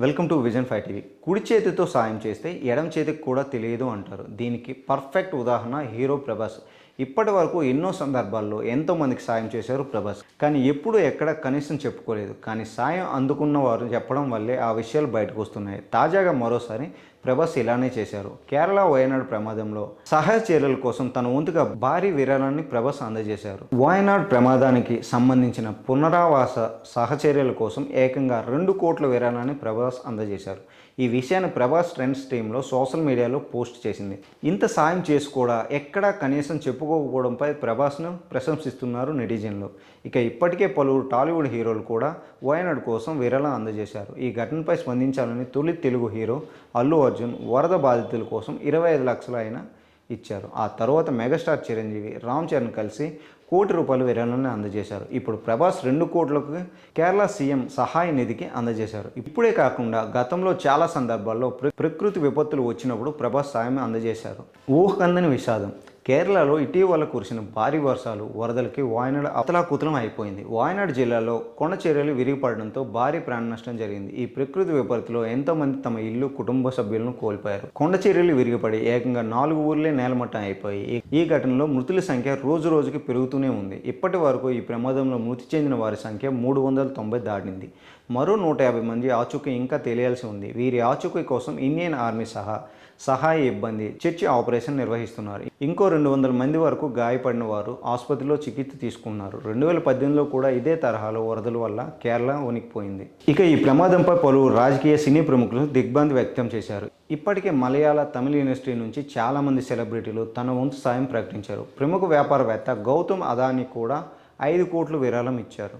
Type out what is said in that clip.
Welcome to Vision five TV. కుడి చేతితో సాయం చేస్తే ఎడం చేతికి కూడా తెలియదు అంటారు. దీనికి పర్ఫెక్ట్ ఉదాహరణ హీరో ప్రభాస్. ఇప్పటి వరకు ఎన్నో సందర్భాల్లో ఎంతో మందికి సాయం చేశారు ప్రభాస్. కానీ ఎప్పుడు ఎక్కడ కనీసం చెప్పుకోలేదు. కానీ సాయం అందుకున్న వారు చెప్పడం వల్లే ఆ విషయాలు బయటకు వస్తున్నాయి. తాజాగా మరోసారి ప్రభాస్ ఇలానే చేశారు. కేరళ వయనాడ్ ప్రమాదంలో సహాయ చర్యల కోసం తన వంతుగా భారీ విరాళాన్ని ప్రభాస్ అందజేశారు. వయనాడ్ ప్రమాదానికి సంబంధించిన పునరావాస సహచర్యల కోసం ఏకంగా రెండు కోట్ల విరాళాన్ని ప్రభాస్ అందజేశారు. ఈ విషయాన్ని ప్రభాస్ ట్రెండ్స్ టీంలో సోషల్ మీడియాలో పోస్ట్ చేసింది. ఇంత సాయం చేసి కూడా ఎక్కడా కనీసం చెప్పుకోకపోవడంపై ప్రభాస్ను ప్రశంసిస్తున్నారు నెటిజన్లు. ఇక ఇప్పటికే పలువురు టాలీవుడ్ హీరోలు కూడా వయనాడ్ కోసం విరాళం అందజేశారు. ఈ ఘటనపై స్పందించాలని తొలి తెలుగు హీరో అల్లు అర్జున్ వరద బాధితుల కోసం ఇరవై ఐదు లక్షల ఆయన ఇచ్చారు. ఆ తర్వాత మెగాస్టార్ చిరంజీవి రామ్ చరణ్ కలిసి కోటి రూపాయలు విరాళాన్ని అందజేశారు. ఇప్పుడు ప్రభాస్ రెండు కోట్లకు కేరళ సీఎం సహాయ నిధికి అందజేశారు. ఇప్పుడే కాకుండా గతంలో చాలా సందర్భాల్లో ప్ర- ప్రకృతి విపత్తులు వచ్చినప్పుడు ప్రభాస్ సాయం అందజేశారు. ఊహకందని విషాదం. కేరళలో ఇటీవల కురిసిన భారీ వర్షాలు వరదలకి వాయనాడు అతలాకుతలం అయిపోయింది. వాయనాడు జిల్లాలో కొండ చర్యలు విరిగిపడడంతో భారీ ప్రాణ నష్టం జరిగింది. ఈ ప్రకృతి విపత్తులో ఎంతో మంది తమ ఇల్లు కుటుంబ సభ్యులను కోల్పోయారు. కొండ చర్యలు విరిగిపడి ఏకంగా నాలుగు ఊర్లే నేలమట్టం అయిపోయి ఈ- ఈ ఘటనలో మృతుల సంఖ్య రోజు రోజుకి పెరుగుతూనే ఉంది. ఇప్పటి వరకు ఈ ప్రమాదంలో మృతి చెందిన వారి సంఖ్య మూడు వందల తొంభై దాటింది. మరో నూట యాభై మంది ఆచూకీ ఇంకా తెలియాల్సి ఉంది. వీరి ఆచూకీ కోసం ఇండియన్ ఆర్మీ సహా సహాయ ఇబ్బంది చర్చి ఆపరేషన్ నిర్వహిస్తున్నారు. ఇంకో రెండు వందల మంది వరకు గాయపడిన వారు ఆసుపత్రిలో చికిత్స తీసుకున్నారు. రెండు వేల పద్దెనిమిదిలో కూడా ఇదే తరహాలో వరదల వల్ల కేరళ వణికిపోయింది. ఇక ఈ ప్రమాదంపై పలువురు రాజకీయ సినీ ప్రముఖులు దిగ్భ్రాంతి వ్యక్తం చేశారు. ఇప్పటికే మలయాళ తమిళ ఇండస్ట్రీ నుంచి చాలామంది సెలబ్రిటీలు తన వంతు సాయం ప్రకటించారు. ప్రముఖ వ్యాపారవేత్త గౌతమ్ అదానీ కూడా ఐదు కోట్లు విరాళం ఇచ్చారు.